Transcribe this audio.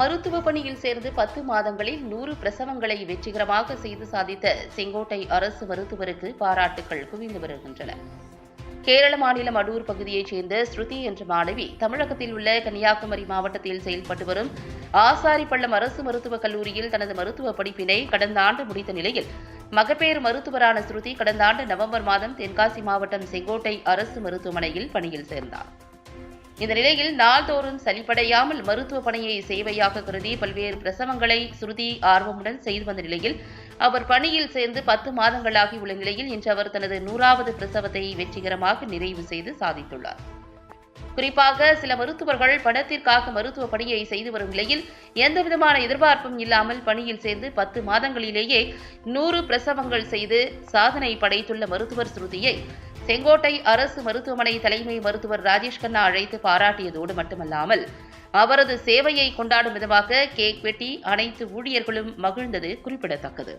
மருத்துவ பணியில் சேர்ந்து பத்து மாதங்களில் நூறு பிரசவங்களை வெற்றிகரமாக செய்து சாதித்த செங்கோட்டை அரசு மருத்துவருக்கு பாராட்டுகள் குவிந்து வருகின்றன. கேரள மாநிலம் அடூர் பகுதியைச் சேர்ந்த ஸ்ருதி என்ற மாணவி தமிழகத்தில் உள்ள கன்னியாகுமரி மாவட்டத்தில் செயல்பட்டு வரும் ஆசாரிப்பள்ளம் அரசு மருத்துவக் கல்லூரியில் தனது மருத்துவ படிப்பினை கடந்த ஆண்டு முடித்த நிலையில் மகப்பேறு மருத்துவரான ஸ்ருதி கடந்த ஆண்டு நவம்பர் மாதம் தென்காசி மாவட்டம் செங்கோட்டை அரசு மருத்துவமனையில் பணியில் சேர்ந்தார். இந்த நிலையில் நாள்தோறும் சலிப்படையாமல் மருத்துவ பணியை சேவையாக கருதி பல்வேறு பிரசவங்களை சுருதி ஆர்வமுடன் செய்து வந்த நிலையில் அவர் பணியில் சேர்ந்து பத்து மாதங்களாகி உள்ள நிலையில் இன்று அவர் தனது நூறாவது பிரசவத்தை வெற்றிகரமாக நிறைவு செய்து சாதித்துள்ளார். குறிப்பாக சில மருத்துவர்கள் பணத்திற்காக மருத்துவ பணியை செய்து வரும் நிலையில் எந்தவிதமான எதிர்பார்ப்பும் இல்லாமல் பணியில் சேர்ந்து பத்து மாதங்களிலேயே நூறு பிரசவங்கள் செய்து சாதனை படைத்துள்ள மருத்துவர் ஸ்ருதியை செங்கோட்டை அரசு மருத்துவமனை தலைமை மருத்துவர் ராஜேஷ் கண்ணா அழைத்து பாராட்டியதோடு மட்டுமல்லாமல் அவரது சேவையை கொண்டாடும் விதமாக கேக் வெட்டி அனைத்து ஊழியர்களும் மகிழ்ந்தது குறிப்பிடத்தக்கது.